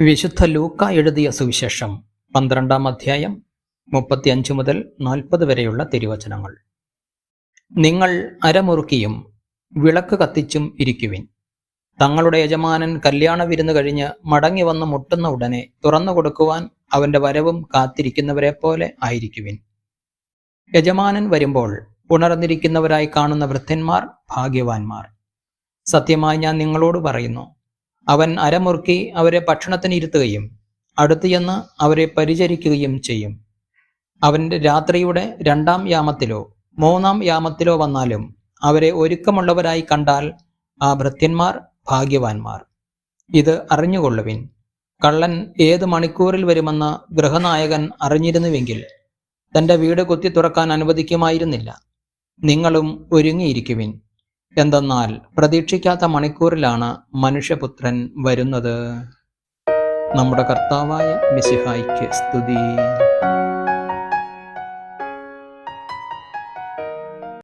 വിശുദ്ധ ലൂക്ക എഴുതിയ സുവിശേഷം പന്ത്രണ്ടാം അധ്യായം മുപ്പത്തിയഞ്ച് മുതൽ നാൽപ്പത് വരെയുള്ള തിരുവചനങ്ങൾ. നിങ്ങൾ അരമുറുക്കിയും വിളക്ക് കത്തിച്ചും ഇരിക്കുവിൻ. തങ്ങളുടെ യജമാനൻ കല്യാണ വിരുന്ന് കഴിഞ്ഞ് മടങ്ങി വന്ന് മുട്ടുന്ന ഉടനെ തുറന്നു കൊടുക്കുവാൻ അവന്റെ വരവും കാത്തിരിക്കുന്നവരെ പോലെ ആയിരിക്കുവിൻ. യജമാനൻ വരുമ്പോൾ ഉണർന്നിരിക്കുന്നവരായി കാണുന്ന വൃദ്ധന്മാർ ഭാഗ്യവാന്മാർ. സത്യമായി ഞാൻ നിങ്ങളോട് പറയുന്നു അവൻ അരമുറുക്കി അവരെ ഭക്ഷണത്തിന് ഇരുത്തുകയും അടുത്തു ചെന്ന് അവരെ പരിചരിക്കുകയും ചെയ്യും. അവന്റെ രാത്രിയുടെ രണ്ടാം യാമത്തിലോ മൂന്നാം യാമത്തിലോ വന്നാലും അവരെ ഒരുക്കമുള്ളവരായി കണ്ടാൽ ആ ഭൃത്യന്മാർ ഭാഗ്യവാന്മാർ. ഇത് അറിഞ്ഞുകൊള്ളുവിൻ. കള്ളൻ ഏത് മണിക്കൂറിൽ വരുമെന്ന് ഗൃഹനായകൻ അറിഞ്ഞിരുന്നുവെങ്കിൽ തന്റെ വീട് കുത്തി തുറക്കാൻ അനുവദിക്കുമായിരുന്നില്ല. നിങ്ങളും ഒരുങ്ങിയിരിക്കുവിൻ. എന്തെന്നാൽ പ്രതീക്ഷിക്കാത്ത മണിക്കൂറിലാണ് മനുഷ്യപുത്രൻ വരുന്നത്. നമ്മുടെ കർത്താവായ മിസിഹായിക്ക് സ്തുതി.